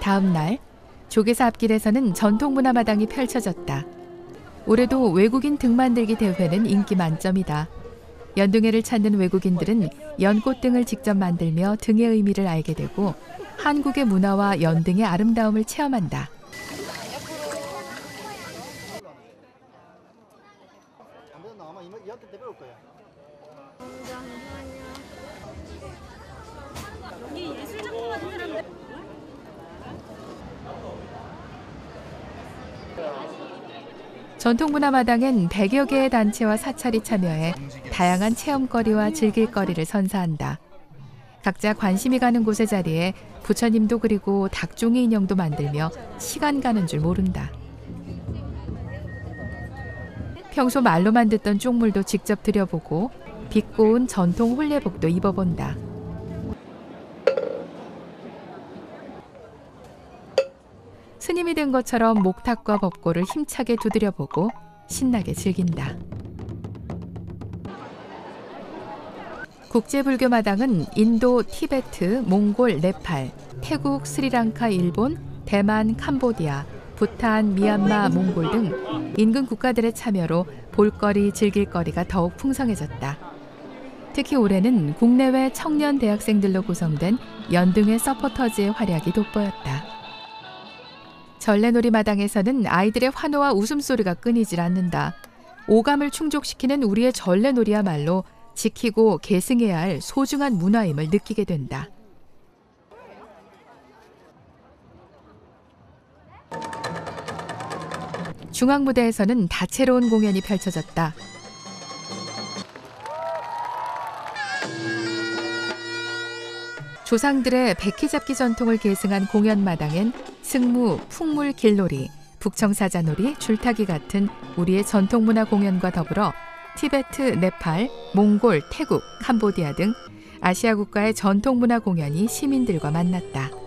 다음 날 조계사 앞길에서는 전통문화 마당이 펼쳐졌다. 올해도 외국인 등 만들기 대회는 인기 만점이다. 연등회를 찾는 외국인들은 연꽃 등을 직접 만들며 등의 의미를 알게 되고 한국의 문화와 연등의 아름다움을 체험한다. 전통문화 마당엔 100여 개의 단체와 사찰이 참여해 다양한 체험거리와 즐길거리를 선사한다. 각자 관심이 가는 곳의 자리에 부처님도 그리고 닭종이 인형도 만들며 시간 가는 줄 모른다. 평소 말로만 듣던 쪽물도 직접 들여보고 빛고운 전통 홀례복도 입어본다. 스님이 된 것처럼 목탁과 법고를 힘차게 두드려보고 신나게 즐긴다. 국제불교 마당은 인도, 티베트, 몽골, 네팔, 태국, 스리랑카, 일본, 대만, 캄보디아, 부탄, 미얀마, 몽골 등 인근 국가들의 참여로 볼거리, 즐길거리가 더욱 풍성해졌다. 특히 올해는 국내외 청년 대학생들로 구성된 연등의 서포터즈의 활약이 돋보였다. 전래놀이 마당에서는 아이들의 환호와 웃음소리가 끊이질 않는다. 오감을 충족시키는 우리의 전래놀이야말로 지키고 계승해야 할 소중한 문화임을 느끼게 된다. 중앙 무대에서는 다채로운 공연이 펼쳐졌다. 조상들의 백희잡기 전통을 계승한 공연마당엔 승무, 풍물 길놀이, 북청사자놀이, 줄타기 같은 우리의 전통문화 공연과 더불어 티베트, 네팔, 몽골, 태국, 캄보디아 등 아시아 국가의 전통문화 공연이 시민들과 만났다.